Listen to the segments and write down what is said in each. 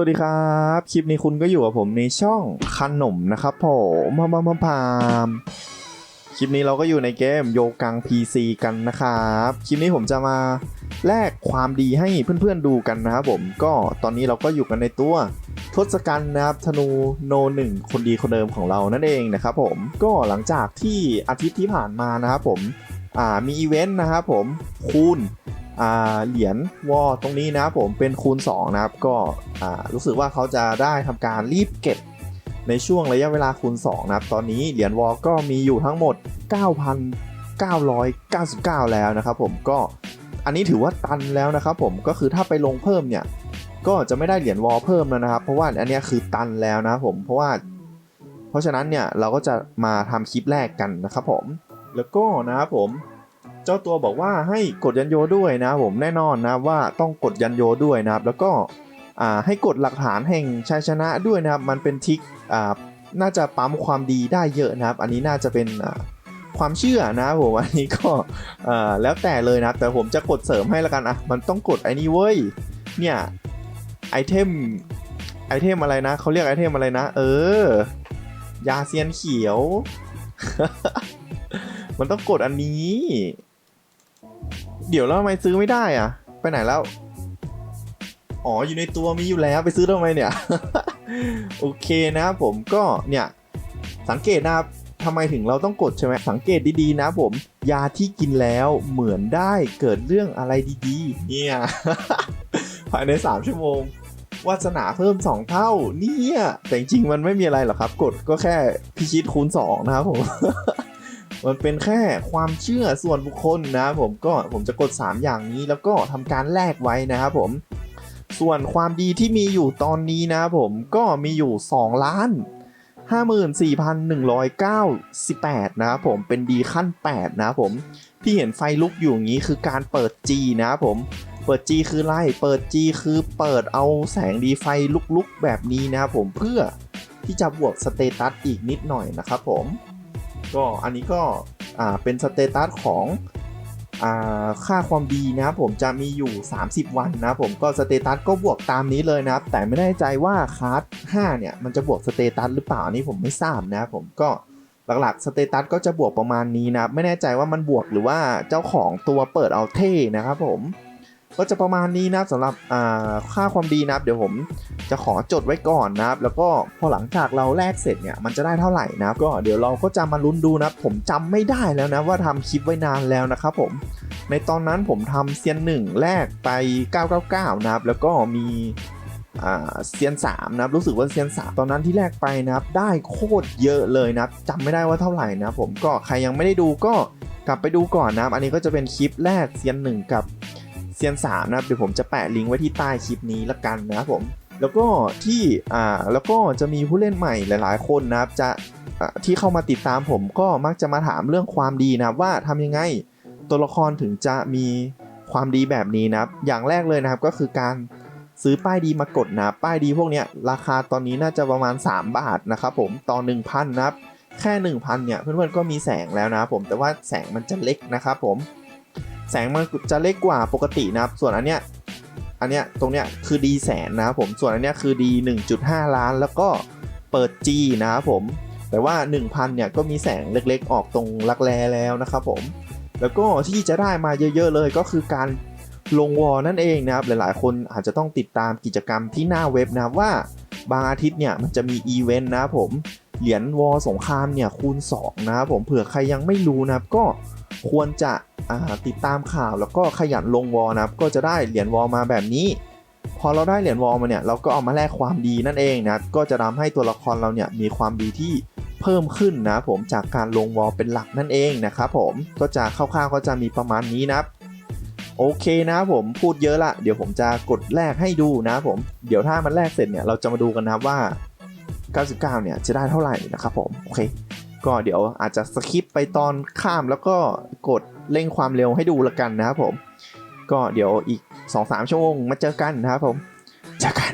วัสดีครับ คลิปนี้คุณก็อยู่กับผมในช่องขนมนะครับผมมามามาพามคลิปนี้เราก็อยู่ในเกมโยกัง PC กันนะครับ คลิปนี้ผมจะมาแลกความดีให้เพื่อนๆดูกันนะครับผมก็ตอนนี้เราก็อยู่กันในตัวทศกัณฐ์นะครับธนูโนหนึ่งคนดีคนเดิมของเรานั่นเองนะครับผมก็หลังจากที่อาทิตย์ที่ผ่านมานะครับผมมีอีเวนต์นะครับผมคูณ เหรียญวอลตรงนี้นะผมเป็นคูณ 2 นะครับ ก็รู้สึกว่าเขาจะได้ทำการรีบเก็บในช่วงระยะเวลาคูณ 2 นะครับ ตอนนี้เหรียญวอลก็มีอยู่ทั้งหมด 9,999 แล้วนะครับผมก็อันนี้ถือว่าตันแล้วนะครับผมก็คือถ้าไปลงเพิ่มเนี่ยก็จะไม่ได้เหรียญวอลเพิ่มแล้วนะครับ เพราะว่าอันนี้คือตันแล้วนะผมเพราะว่า เพราะฉะนั้นเนี่ยเราก็จะมาทำคลิปแรกกันนะครับผม แล้วก็นะครับผม จ้าตัวบอกว่าให้กดยันโยด้วยนะผมแน่นอนนะว่าต้องกดยันโยด้วยนะครับ แล้วก็ให้กดหลักฐานแห่งชัยชนะด้วยนะครับ มันเป็นทิกน่าจะปั๊มความดีได้เยอะนะครับ อันนี้น่าจะเป็นความเชื่อนะผมอันนี้ก็แล้วแต่เลยนะแต่ผมจะกดเสริมให้ละกันอะมันต้องกดไอ้นี่เว้ยเนี่ยไอเทมไอเทมอะไรนะเขาเรียกไอเทมอะไรนะ เออ ยาเซียนเขียว มันต้องกดอันนี้ เดี๋ยวแล้วทำไมซื้อไม่ได้อะไปไหนแล้ว อ๋ออยู่ในตัวมีอยู่แล้วไปซื้อทำไมเนี่ย โอเคนะครับผมก็เนี่ยสังเกตนะครับทำไมถึงเราต้องกดใช่ไหมสังเกตดีๆนะผม ยาที่กินแล้วเหมือนได้เกิดเรื่องอะไรดีๆ เนี่ยภายใน 3 ชั่วโมงวาสนาเพิ่ม 2 เท่า เนี่ย แต่จริงๆมันไม่มีอะไรหรอกครับ กดก็แค่พิชิตคูณ 2 นะครับผม มันเป็นแค่ความเชื่อส่วนบุคคลนะครับผมก็ผมจะกด 3 อย่างนี้แล้วก็ทำการแลกไว้นะครับผม ส่วนความดีที่มีอยู่ตอนนี้นะครับผมก็มีอยู่ 2 ล้าน 54,198 นะครับผมเป็นดีขั้น 8 นะครับผมที่เห็นไฟลุกอยู่อย่างนี้คือการเปิด G นะครับผมเปิด G คือไล่ เปิด G คือเปิดเอาแสงดีไฟลุกๆ แบบนี้นะครับผมเพื่อที่จะบวกสเตตัสอีกนิดหน่อยนะครับผม ก็อันนี้ก็อ่าเป็นสเตตัสของอ่าค่าความดีนะครับผมจะมีอยู่ 30 วันนะผมก็สเตตัสก็บวกตามนี้เลยนะครับ แต่ไม่แน่ใจว่าคาร์ด5เนี่ยมันจะบวกสเตตัสหรือเปล่าอันนี้ผมไม่ทราบนะครับผมก็หลักๆสเตตัสก็จะบวกประมาณนี้นะครับไม่แน่ใจว่ามันบวกหรือว่าเจ้าของตัวเปิดเอาเท่นะครับผม ก็จะประมาณนี้นะสำหรับค่าความดีนะเดี๋ยวผมจะขอจดไว้ก่อนนะครับ แล้วก็พอหลังจากเราแลกเสร็จเนี่ยมันจะได้เท่าไหร่นะก็เดี๋ยวเราก็จะมาลุ้นดูนะผมจำไม่ได้แล้วนะว่าทำคลิปไว้นานแล้วนะครับผมในตอนนั้นผมทำเซียนหนึ่งแลกไป 999 นะครับ แล้วก็มีเซียน3นะครับรู้สึกว่าเซียน3ตอนนั้นที่แลกไปนะครับ ได้โคตรเยอะเลยนะครับจำไม่ได้ว่าเท่าไหร่นะครับผมก็ใครยังไม่ได้ดูก็กลับไปดูก่อนนะครับ อันนี้ก็จะเป็นคลิปแรกเซียนหนึ่งกับ เซียน3นะครับเดี๋ยวผมจะแปะลิงก์ไว้ที่ใต้คลิปนี้ละกันนะครับผมแล้วก็ที่อ่าแล้วก็จะมีผู้เล่นใหม่หลาย ๆ คนนะครับจะที่เข้ามาติดตามผมก็มักจะมาถามเรื่องความดีนะครับว่าทำยังไงตัวละครถึงจะมีความดีแบบนี้นะครับอย่างแรกเลยนะครับก็คือการซื้อป้ายดีมากดนะป้ายดีพวกนี้ราคาตอนนี้น่าจะประมาณ 3 บาทนะครับผมต่อ 1,000 นะครับ แค่ 1,000 เนี่ยเพื่อนๆก็มีแสงแล้วนะผมแต่ว่าแสงมันจะเล็กนะครับผม แสงมันจะเล็กกว่าปกตินะครับ ส่วนอันเนี้ยอันเนี้ยตรงเนี้ยคือดีแสนนะครับผมส่วนอันเนี้ยคือดี1.5 ล้านแล้วก็เปิด G นะครับผมแต่ว่า 1,000เนี่ยก็มีแสงเล็กๆ ออกตรงรักแร้แล้วนะครับผมแล้วก็ที่จะได้มาเยอะๆเลยก็คือการลงวอลนั่นเองนะครับหลายๆ คนอาจจะต้องติดตามกิจกรรมที่หน้าเว็บนะว่าบางอาทิตย์เนี่ยมันจะมีอีเวนต์นะครับผมเหรียญวอลสงครามเนี่ยคูณ2นะครับผมเผื่อใครยังไม่รู้นะครับก็ ควรจะติดตามข่าวแล้วก็ขยันลงวอลนะครับก็จะได้เหรียญวอลมาแบบนี้ พอเราได้เหรียญวอลมาเนี่ยเราก็เอามาแลกความดีนั่นเองนะครับก็จะทำให้ตัวละครเราเนี่ยมีความดีที่เพิ่มขึ้นนะผมจากการลงวอลเป็นหลักนั่นเองนะครับผมก็จะคร่าวๆก็จะมีประมาณนี้นะครับโอเคนะผมพูดเยอะละเดี๋ยวผมจะกดแลกให้ดูนะผมเดี๋ยวถ้ามันแลกเสร็จเนี่ยเราจะมาดูกันนะว่า 99 เนี่ยจะได้เท่าไหร่นะครับผมโอเค ก็เดี๋ยวอาจจะสคิปไปตอนข้ามแล้วก็กดเร่งความเร็วให้ดูละกันนะครับผม ก็เดี๋ยวอีก 2-3 ชั่วโมงมาเจอกันนะครับผม เจอกัน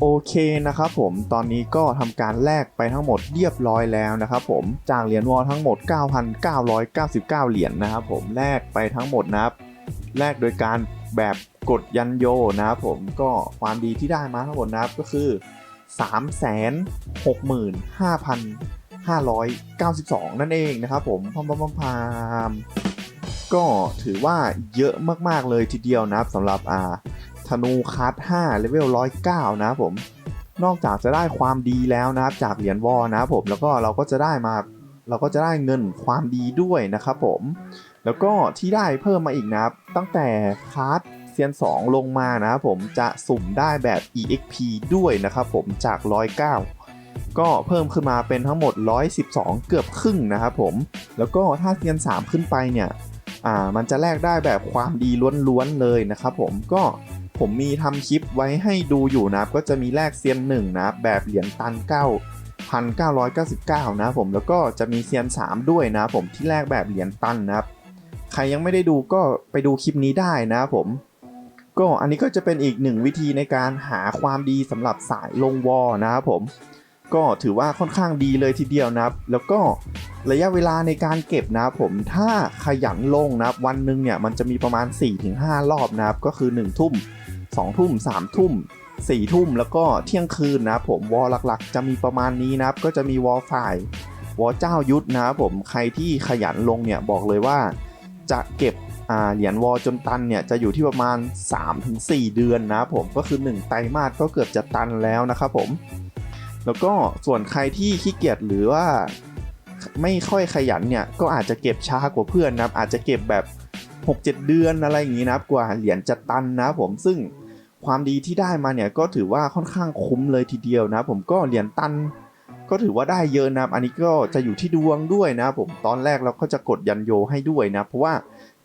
โอเคนะครับผมตอนนี้ก็ทำการแลกไปทั้งหมดเรียบร้อยแล้วนะครับผมจากเหรียญวอลทั้งหมด 9,999 เหรียญนะครับผมแลกไปทั้งหมดนะครับแลกโดยการแบบกดยันโยนะครับผมก็ความดีที่ได้มาทั้งหมดนะครับก็คือ 365,592 นั่นเองนะครับผมพามพามพามพามก็ถือว่าเยอะมากๆเลยทีเดียวนะครับสำหรับอ่า ธนูคัส5เลเวล109 นะครับผมนอกจากจะได้ความดีแล้วนะครับจากเหรียญวอนะครับผมแล้วก็เราก็จะได้มาเราก็จะได้เงินความดีด้วยนะครับผม แล้วก็ที่ได้เพิ่มมาอีกนะครับ ตั้งแต่คัสเซียน 2 ลงมานะครับผมจะสุ่มได้แบบ EXP ด้วยนะครับผมจาก 109 ก็เพิ่มขึ้นมาเป็นทั้งหมด 112 เกือบครึ่งนะครับผม แล้วก็ถ้าเซียน 3 ขึ้นไปเนี่ย อ่า มันจะแลกได้แบบความดีล้วนๆเลยนะครับผมก็ ผมมีทำคลิปไว้ให้ดูอยู่นะครับ ก็จะมีแลกเซียน1นะครับแบบเหรียญตัน9,999 นะครับผมแล้วก็จะมีเซียน 3 ด้วยนะผมที่แลกแบบเหรียญตันนะครับ ใครยังไม่ได้ดูก็ไปดูคลิปนี้ได้นะผม ก็อันนี้ก็จะเป็นอีกหนึ่งวิธีในการหาความดีสำหรับสายลงวอลนะครับผม ก็ถือว่าค่อนข้างดีเลยทีเดียวนะครับ แล้วก็ระยะเวลาในการเก็บนะครับผมถ้าขยันลงนะครับวันหนึ่งเนี่ยมันจะมีประมาณ 4-5 รอบนะครับก็คือ 1 ทุ่ม 2 ทุ่ม 3 ทุ่ม 4 ทุ่มแล้วก็เที่ยงคืนนะผมวอลหลักๆ จะมีประมาณนี้นะครับก็จะมีวอลฝ่ายวอลเจ้ายุทธนะครับผมใครที่ขยันลงเนี่ยบอกเลยว่าจะเก็บเหรียญวอลจนตันเนี่ยจะอยู่ที่ประมาณ 3-4 เดือนนะผมก็คือ 1 ไตรมาสก็เกือบจะตันแล้วนะครับผม แล้วก็ส่วนใครที่ขี้เกียจหรือว่าไม่ค่อยขยันเนี่ยก็อาจจะเก็บช้ากว่าเพื่อนนะอาจจะเก็บแบบ 6-7 เดือนอะไรอย่างนี้นับกว่าเหรียญจะตันนะผมซึ่ง ความดีที่ได้มาเนี่ยก็ถือว่าค่อนข้างคุ้มเลยทีเดียวนะ ผมก็เหรียญตันก็ถือว่าได้เยอะนะอันนี้ก็จะอยู่ที่ดวงด้วยนะผมตอนแรกเราก็จะกดยันโยให้ด้วยนะ เพราะว่า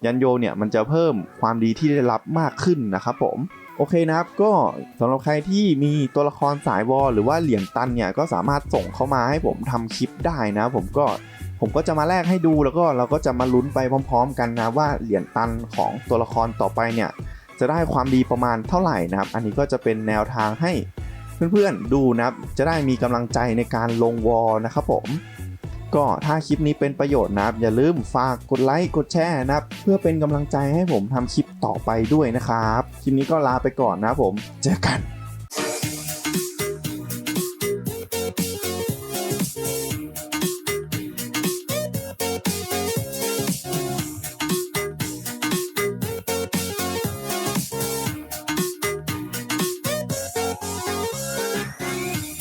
ยันโยเนี่ยมันจะเพิ่มความดีที่ได้รับมากขึ้นนะครับผมโอเคนะครับก็สำหรับใครที่มีตัวละครสายวอลหรือว่าเหรียญตันเนี่ยก็สามารถส่งเข้ามาให้ผมทำคลิปได้นะ ผมก็ผมก็จะมาแลกให้ดูแล้วก็เราก็จะมาลุ้นไปพร้อม ๆ กันนะว่าเหรียญตันของตัวละครต่อไปเนี่ย จะได้ความดีประมาณเท่าไหร่นะครับ อันนี้ก็จะเป็นแนวทางให้เพื่อนๆดูนะครับ จะได้มีกำลังใจในการลงวอลนะครับผม ก็ถ้าคลิปนี้เป็นประโยชน์นะครับ อย่าลืมฝากกดไลค์กดแชร์นะครับ เพื่อเป็นกำลังใจให้ผมทำคลิปต่อไปด้วยนะครับ คลิปนี้ก็ลาไปก่อนนะครับผม เจอกัน